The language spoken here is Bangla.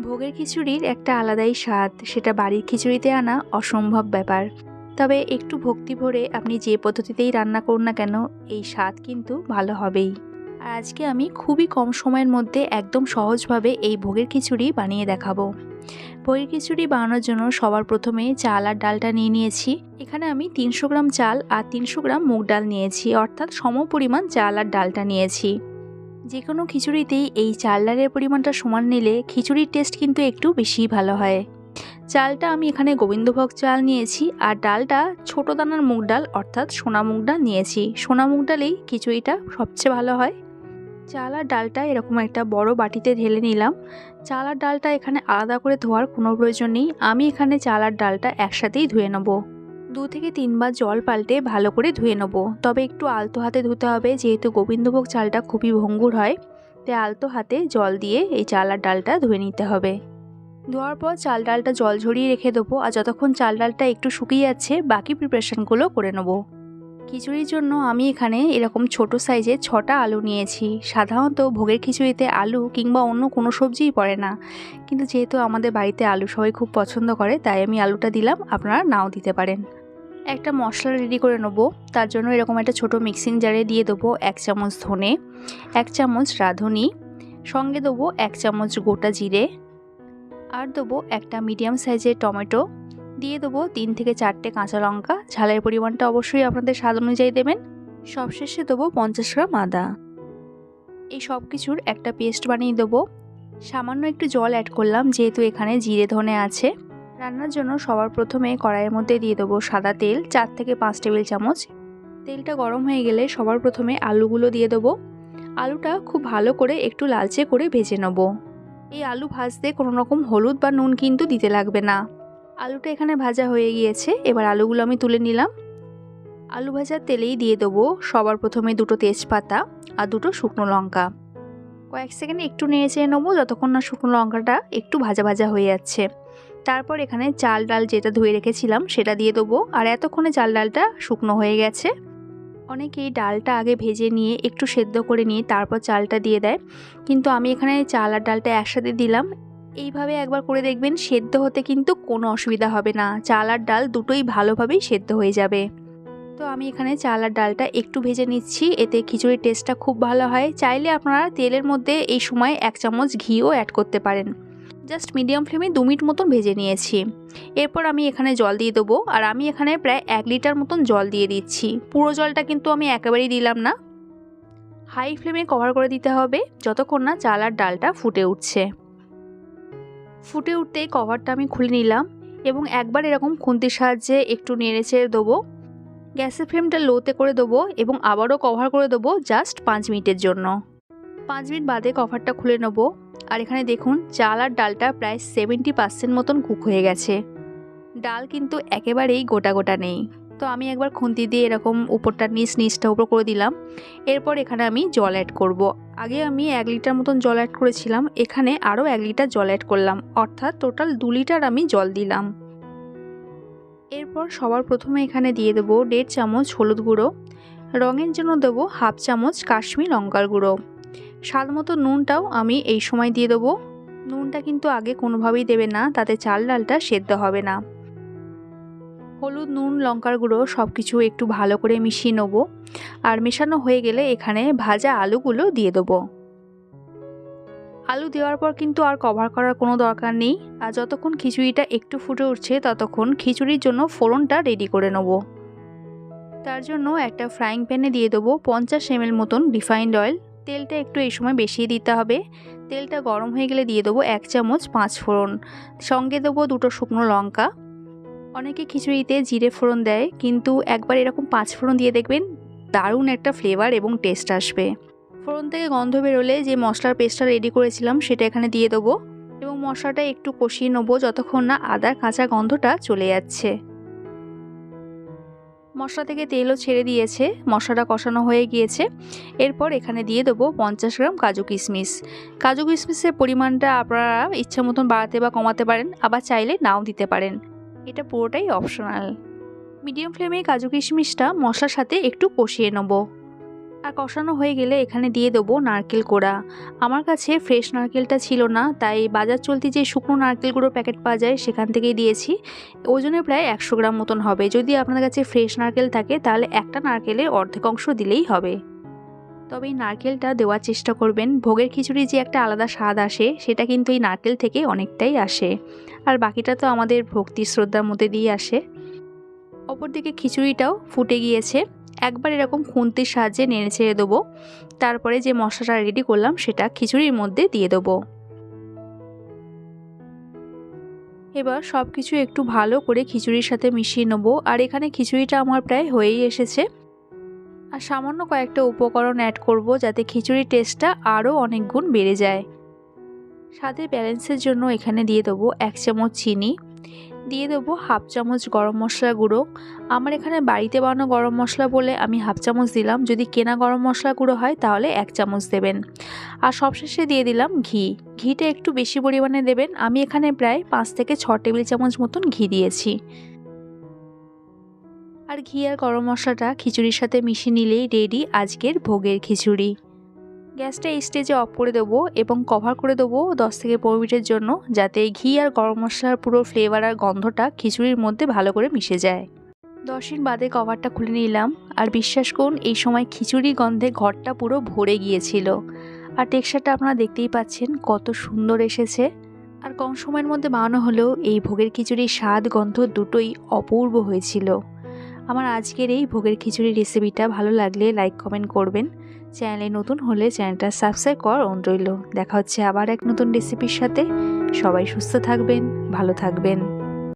ভোগের খিচুড়ির একটা আলাদাই স্বাদ, সেটা বাড়ির খিচুড়িতে আনা অসম্ভব ব্যাপার। তবে একটু ভক্তি ভরে আপনি যে পদ্ধতিতেই রান্না করুন না কেন, এই স্বাদ কিন্তু ভালো হবেই। আর আজকে আমি খুবই কম সময়ের মধ্যে একদম সহজভাবে এই ভোগের খিচুড়ি বানিয়ে দেখাবো। ভোগের খিচুড়ি বানানোর জন্য সবার প্রথমে চাল আর ডালটা নিয়ে নিয়েছি। এখানে আমি তিনশো গ্রাম চাল আর তিনশো গ্রাম মুগ ডাল নিয়েছি, অর্থাৎ সম পরিমাণ চাল আর ডালটা নিয়েছি। যে কোনো খিচুড়িতেই এই চাল ডালের পরিমাণটা সমান নিলে খিচুড়ির টেস্ট কিন্তু একটু বেশিই ভালো হয়। চালটা আমি এখানে গোবিন্দভোগ চাল নিয়েছি আর ডালটা ছোট দানার মুগ ডাল অর্থাৎ সোনা মুগ ডাল নিয়েছি। সোনা মুগ ডালেই খিচুড়িটা সবচেয়ে ভালো হয়। চাল আর ডালটা এরকম একটা বড় বাটিতে ঢেলে নিলাম। চাল আর ডালটা এখানে আলাদা করে ধোয়ার কোনো প্রয়োজন নেই। আমি এখানে চাল আর ডালটা একসাথেই ধুয়ে নেব। দু থেকে তিনবার জল পাল্টে ভালো করে ধুয়ে নেব। তবে একটু আলতো হাতে ধুতে হবে, যেহেতু গোবিন্দভোগ চালটা খুবই ভঙ্গুর হয়, তাই আলতো হাতে জল দিয়ে এই চাল আর ডালটা ধুয়ে নিতে হবে। ধোয়ার পর চাল ডালটা জল ঝরিয়ে রেখে দেবো, আর যতক্ষণ চাল ডালটা একটু শুকিয়ে যাচ্ছে, বাকি প্রিপারেশানগুলো করে নেব। খিচুড়ির জন্য আমি এখানে এরকম ছোট সাইজের ছটা আলু নিয়েছি। সাধারণত ভোগের খিচুড়িতে আলু কিংবা অন্য কোনো সবজিই পড়ে না। কিন্তু যেহেতু আমাদের বাড়িতে আলু সবাই খুব পছন্দ করে, তাই আমি আলুটা দিলাম, আপনারা নাও দিতে পারেন। একটা মশলা রেডি করে নেব। তার জন্য এরকম একটা ছোট মিক্সিং জারে দিয়ে দেবো এক চামচ ধনে, এক চামচ রাঁধুনি, সঙ্গে দেবো এক চামচ গোটা জিরে, আর দেবো একটা মিডিয়াম সাইজের টমেটো। দিয়ে দেবো তিন থেকে চারটে কাঁচা লঙ্কা। ঝালের পরিমাণটা অবশ্যই আপনাদের স্বাদ অনুযায়ী দেবেন। সবশেষে দেবো পঞ্চাশ গ্রাম আদা। এই সব কিছুর একটা পেস্ট বানিয়ে দেবো। সামান্য একটু জল অ্যাড করলাম, যেহেতু এখানে জিরে ধনে আছে। রান্নার জন্য সবার প্রথমে কড়াইয়ের মধ্যে দিয়ে দেবো সাদা তেল, চার থেকে পাঁচ টেবিল চামচ। তেলটা গরম হয়ে গেলে সবার প্রথমে আলুগুলো দিয়ে দেবো। আলুটা খুব ভালো করে একটু লালচে করে ভেজে নেব। এই আলু ভাজতে কোনো রকম হলুদ বা নুন কিন্তু দিতে লাগবে না। আলুটা এখানে ভাজা হয়ে গিয়েছে, এবার আলুগুলো আমি তুলে নিলাম। আলু ভাজার তেলেই দিয়ে দেবো সবার প্রথমে দুটো তেজপাতা আর দুটো শুকনো লঙ্কা। কয়েক সেকেন্ড একটু নেড়ে চেয়ে নেব, যতক্ষণ না শুকনো লঙ্কাটা একটু ভাজা ভাজা হয়ে যাচ্ছে। তারপর এখানে চাল ডাল যেটা ধুয়ে রেখেছিলাম সেটা দিয়ে দেবো। আর এতক্ষণে চাল ডালটা শুকনো হয়ে গেছে। অনেকেই ডালটা আগে ভেজে নিয়ে একটু সেদ্ধ করে নিয়ে তারপর চালটা দিয়ে দেয়। কিন্তু আমি এখানে চাল আর ডালটা একসাথে দিলাম। এইভাবে একবার করে দেখবেন সেদ্ধ হতে কিন্তু কোনো অসুবিধা হবে না। চাল আর ডাল দুটোই ভালোভাবেই সেদ্ধ হয়ে যাবে। তো আমি এখানে চাল আর ডালটা একটু ভেজে নিচ্ছি। এতে খিচুড়ির টেস্টটা খুব ভালো হয়। চাইলে আপনারা তেলের মধ্যে এই সময় এক চামচ ঘিও অ্যাড করতে পারেন। জাস্ট মিডিয়াম ফ্লেমে দু মিনিট মতন ভেজে নিয়েছি। এরপর আমি এখানে জল দিয়ে দেবো, আর আমি এখানে প্রায় এক লিটার মতন জল দিয়ে দিচ্ছি। পুরো জলটা কিন্তু আমি একেবারেই দিলাম না। হাই ফ্লেমে কভার করে দিতে হবে, যতক্ষণ না চাল আর ডালটা ফুটে উঠছে। ফুটে উঠতেই কভারটা আমি খুলে নিলাম, এবং একবার এরকম খুন্তির সাহায্যে একটু নেড়ে চেড়ে দেবো। গ্যাসের ফ্লেমটা লোতে করে দেবো, এবং আবারও কভার করে দেবো জাস্ট পাঁচ মিনিটের জন্য। পাঁচ মিনিট বাদে কভারটা খুলে নেব। আর এখানে দেখুন, চাল আর ডালটা প্রায় সেভেন্টি পার্সেন্ট মতন কুক হয়ে গেছে। ডাল কিন্তু একেবারেই গোটা গোটা নেই। তো আমি একবার খুন্তি দিয়ে এরকম উপরটা নিচ নিচটা উপর করে দিলাম। এরপর এখানে আমি জল অ্যাড করব। আগে আমি এক লিটার মতন জল অ্যাড করেছিলাম, এখানে আরও এক লিটার জল অ্যাড করলাম। অর্থাৎ টোটাল দু লিটার আমি জল দিলাম। এরপর সবার প্রথমে এখানে দিয়ে দেবো দেড় চামচ হলুদ গুঁড়ো। রঙের জন্য দেবো হাফ চামচ কাশ্মীর লঙ্কার গুঁড়ো। স্বাদ মতো নুনটাও আমি এই সময় দিয়ে দেবো। নুনটা কিন্তু আগে কোনোভাবেই দেবে না, তাতে চাল ডালটা সেদ্ধ হবে না। হলুদ, নুন, লঙ্কার গুঁড়ো সব কিছু একটু ভালো করে মিশিয়ে নেব। আর মেশানো হয়ে গেলে এখানে ভাজা আলুগুলো দিয়ে দেবো। আলু দেওয়ার পর কিন্তু আর কভার করার কোনো দরকার নেই। আর যতক্ষণ খিচুড়িটা একটু ফুটে উঠছে, ততক্ষণ খিচুড়ির জন্য ফোড়নটা রেডি করে নেব। তার জন্য একটা ফ্রাইং প্যানে দিয়ে দেবো পঞ্চাশ এমএল মতন রিফাইন্ড অয়েল। তেলটা একটু এই সময় বেশিয়ে দিতে হবে। তেলটা গরম হয়ে গেলে দিয়ে দেবো এক চামচ পাঁচ ফোড়ন। সঙ্গে দেবো দুটো শুকনো লঙ্কা। অনেকে খিচুড়িতে জিরে ফোড়ন দেয়, কিন্তু একবার এরকম পাঁচ ফোড়ন দিয়ে দেখবেন দারুণ একটা ফ্লেভার এবং টেস্ট আসবে। ফোড়ন থেকে গন্ধ বেরোলে যে মশলার পেস্টটা রেডি করেছিলাম, সেটা এখানে দিয়ে দেবো। এবং মশলাটা একটু কষিয়ে নেব যতক্ষণ না আদার কাঁচা গন্ধটা চলে যাচ্ছে। মশলা থেকে তেলও ছেড়ে দিয়েছে, মশলাটা কষানো হয়ে গিয়েছে। এরপর এখানে দিয়ে দেবো পঞ্চাশ গ্রাম কাজু কিশমিশ। কাজু কিশমিশের পরিমাণটা আপনারা ইচ্ছা মতন বাড়াতে বা কমাতে পারেন, আবার চাইলে নাও দিতে পারেন। এটা পুরোটাই অপশনাল। মিডিয়াম ফ্লেমে কাজু কিশমিশটা মশলার সাথে একটু কষিয়ে নেব। আর কষানো হয়ে গেলে এখানে দিয়ে দেবো নারকেল কোড়া। আমার কাছে ফ্রেশ নারকেলটা ছিল না, তাই বাজার চলতি যে শুকনো নারকেলগুলোর প্যাকেট পাওয়া যায় সেখান থেকেই দিয়েছি। ওজনে প্রায় একশো গ্রাম মতন হবে। যদি আপনার কাছে ফ্রেশ নারকেল থাকে, তাহলে একটা নারকেলের অর্ধেক অংশ দিলেই হবে। তবে এই নারকেলটা দেওয়ার চেষ্টা করবেন। ভোগের খিচুড়ি যে একটা আলাদা স্বাদ আসে, সেটা কিন্তু এই নারকেল থেকে অনেকটাই আসে। আর বাকিটা তো আমাদের ভক্তি শ্রদ্ধার মধ্যে দিয়ে আসে। অপরদিকে খিচুড়িটাও ফুটে গিয়েছে। একবার এরকম খুন্তির সাহায্যে নেড়ে ছেড়ে দেবো। তারপরে যে মশলাটা রেডি করলাম, সেটা খিচুড়ির মধ্যে দিয়ে দেবো। এবার সব কিছু একটু ভালো করে খিচুড়ির সাথে মিশিয়ে নেব। আর এখানে খিচুড়িটা আমার প্রায় হয়েই এসেছে। আর সামান্য কয়েকটা উপকরণ অ্যাড করব, যাতে খিচুড়ির টেস্টটা আরও অনেক গুণ বেড়ে যায়। স্বাদের ব্যালেন্সের জন্য এখানে দিয়ে দেবো এক চামচ চিনি দিয়ে দেবো হাফ চামচ গরম মশলা গুঁড়ো। আমার এখানে বাড়িতে বানানো গরম মশলা বলে আমি হাফ চামচ দিলাম। যদি কেনা গরম মশলা গুঁড়ো হয় তাহলে এক চামচ দেবেন। আর সবশেষে দিয়ে দিলাম ঘি। ঘিটা একটু বেশি পরিমাণে দেবেন। আমি এখানে প্রায় পাঁচ থেকে ছ টেবিল চামচ মতন ঘি দিয়েছি। আর ঘি আর গরম মশলাটা খিচুড়ির সাথে মিশিয়ে নিলেই রেডি আজকের ভোগের খিচুড়ি। গ্যাসটা এই স্টেজে অফ করে দেবো এবং কভার করে দেবো দশ থেকে পনেরো মিনিটের জন্য, যাতে ঘি আর গরম মশলার পুরো ফ্লেভার আর গন্ধটা খিচুড়ির মধ্যে ভালো করে মিশে যায়। দশ দিন বাদে কভারটা খুলে নিলাম। আর বিশ্বাস করুন, এই সময় খিচুড়ি গন্ধে ঘরটা পুরো ভরে গিয়েছিল। আর টেক্সচারটা আপনারা দেখতেই পাচ্ছেন, কত সুন্দর এসেছে। আর কম সময়ের মধ্যে বানানো হলেও এই ভোগের খিচুড়ির স্বাদ, গন্ধ দুটোই অপূর্ব হয়েছিল। আমার আজকের এই ভোগের খিচুড়ি রেসিপিটা ভালো লাগলে লাইক কমেন্ট করবেন। চ্যানেলে নতুন হলে চ্যানেলটা সাবস্ক্রাইব কর অনুরইল রইল। দেখা হচ্ছে আবার এক নতুন রেসিপির সাথে। সবাই সুস্থ থাকবেন, ভালো থাকবেন।